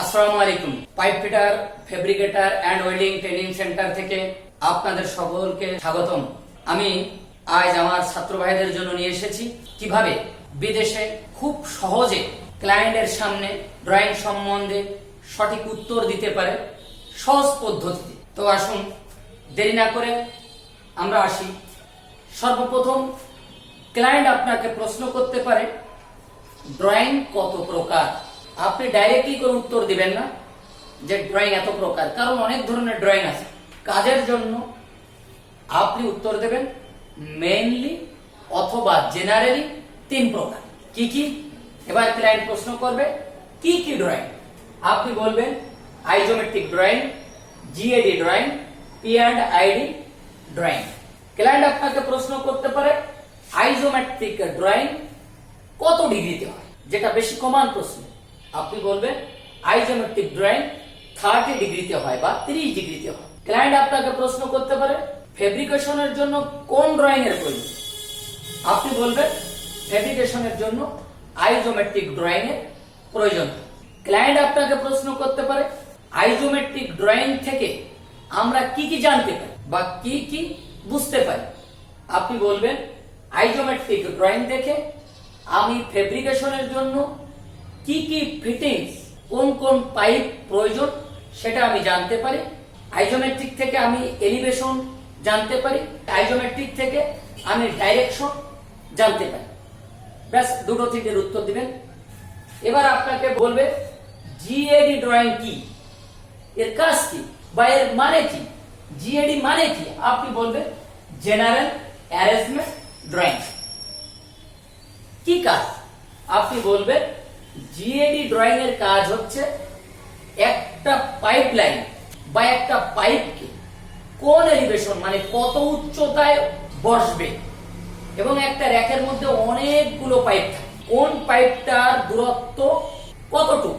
আসসালামু আলাইকুম। Pipe fitter, fabricator, and welding training centre থেকে আপনাদের সকলকে স্বাগতম। আমি আজ আমার ছাত্র ভাইদের জন্য নিয়ে এসেছি কীভাবে বিদেশে খুব সহজে ক্লায়েন্টের সামনে ড্রয়িং সম্বন্ধে সঠিক উত্তর দিতে পারে সহজ পদ্ধতিতে। তো আসুন, দেরি না করে আমরা আসি। সর্বপ্রথম, ক্লায়েন্ট আপনাকে প্রশ্ন করতে পারে, ড্রয়িং কত প্রকার? আপনি ডাইরেক্টলি করে উত্তর দিবেন না যে ড্রয়িং এত প্রকার। কারণ অনেক ধরনের ড্রয়িং আছে। কাজের জন্য আপনি উত্তর দেবেন মেইনলি অথবা জেনারেলি তিন প্রকার। কি কি? এবার ক্লায়েন্ট প্রশ্ন করবে, কি কি ড্রয়িং আপনি বলবেন isometric drawing GAD drawing P and ID drawing client আপনাকে প্রশ্ন করতে পারে আইজোমেট্রিক ড্রয়িং কত ডিগ্রিতে হয়? যেটা বেশি কমান প্রশ্ন। আপনি বলবেন, আইজোমেট্রিক ড্রয়িং থার্টি ডিগ্রিতে হয় বা তিরিশ ডিগ্রিতে হয়। ক্লায়েন্ট আপনাকে প্রশ্ন করতে পারে, ফেব্রিকেশনের জন্য কোন ড্রয়িং এর প্রয়োজন? আপনি বলবেন, ফেব্রিকেশনের জন্য আইজোমেট্রিক ড্রয়িং এর প্রয়োজন। ক্লায়েন্ট আপনাকে প্রশ্ন করতে পারে, আইজোমেট্রিক ড্রয়িং থেকে আমরা কি কি জানতে পারি বা কি কি বুঝতে পারি? আপনি বলবেন, আইজোমেট্রিক ড্রয়িং দেখে আমি ফেব্রিকেশনের জন্য কি কি ফিটিংস কোন কোন পাইপ প্রয়োজন, সেটা আমি জানতে পারি। আইজোমেট্রিক থেকে আমি এলিভেশন জানতে পারি আইজোমেট্রিক থেকে আমি ডাইরেকশন জানতে পারি। ব্যাস, দুটো তিনটের উত্তর দিবেন। এবার আপনাকে বলবে জিএডি ড্রয়িং কি? এর কাজ কি? বা এর মানে কি? জিএডি মানে কি? আপনি বলবেন জেনারেল অ্যারেঞ্জমেন্ট ড্রয়িং কি কাজ? আপনি বলবেন জিএডি ড্রয়িং এর কাজ হচ্ছে একটা পাইপ লাইন বা একটা পাইপকে কোন এলিভেশন মানে কত উচ্চতায় বসবে? এবং একটা র্যাকের মধ্যে অনেকগুলো পাইপ কোন পাইপটার দূরত্ব কতটুকু?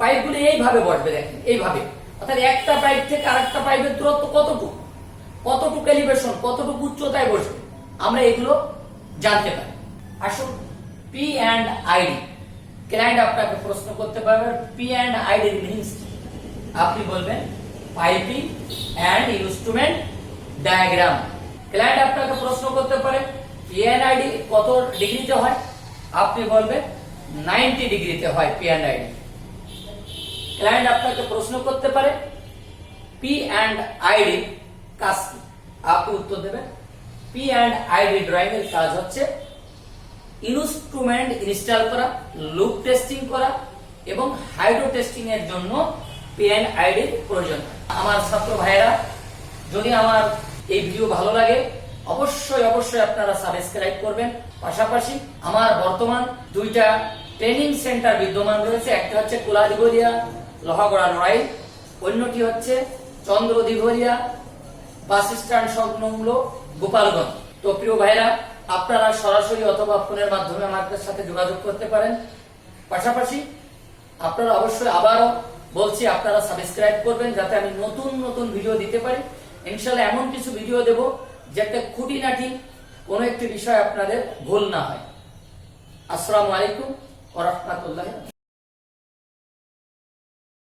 পাইপগুলো এইভাবে বসবে দেখেন, এইভাবে। অর্থাৎ একটা পাইপ থেকে আরেকটা পাইপের দূরত্ব কতটুকু? কতটুকু এলিভেশন কতটুকু উচ্চতায় বসবে? আমরা এগুলো জানতে পারি। আসুন পি অ্যান্ড আইডি ক্লায়েন্ট আপনাকে প্রশ্ন করতে পারবে পি অ্যান্ড আইডির মিনিংস আপনি বলবেন piping and instrument diagram client আপনাকে প্রশ্ন করতে পারে পি অ্যান্ড আইডি কত ডিগ্রিতে হয়? আপনি বলবেন নাইনটি ডিগ্রিতে হয় পি অ্যান্ড আইডি ক্লায়েন্ট আপনাকে প্রশ্ন করতে পারে পি অ্যান্ড আইডি কাজ কি? আপনি উত্তর দেবেন। পি অ্যান্ড আইডি ড্রয়িং এর কাজ হচ্ছে ইনস্ট্রুমেন্ট ইনস্টল করা, লুপ টেস্টিং করা এবং হাইড্রো টেস্টিং এর জন্য পিএন আইডির প্রয়োজন। আমার ছাত্র ভাইয়েরা, যদি আমার এই ভিডিও ভালো লাগে, অবশ্যই অবশ্যই আপনারা সাবস্ক্রাইব করবেন। পাশাপাশি আমার বর্তমান দুইটা ট্রেনিং সেন্টার বিদ্যমান রয়েছে। একটা হচ্ছে কোলা কুলাদিগরিয়া লোহাগড়া নড়াই অন্যটি হচ্ছে চন্দ্র দিঘরিয়া বাস স্ট্যান্ড সংলগ্ন গোপালগঞ্জ। তো প্রিয় ভাইরা আপনারা সরাসরি অথবা ফোনের মাধ্যমে আমাদের সাথে যোগাযোগ করতে পারেন। পাশাপাশি আপনারা অবশ্যই আবারও বলছি, আপনারা সাবস্ক্রাইব করবেন যাতে আমি নতুন নতুন ভিডিও দিতে পারি। ইনশাল্লাহ এমন কিছু ভিডিও দেব যাতে খুঁটিনাটি কোনো একটি বিষয় আপনাদের ভুল না হয়। আসসালামু আলাইকুম ওরহমতুল্লাহ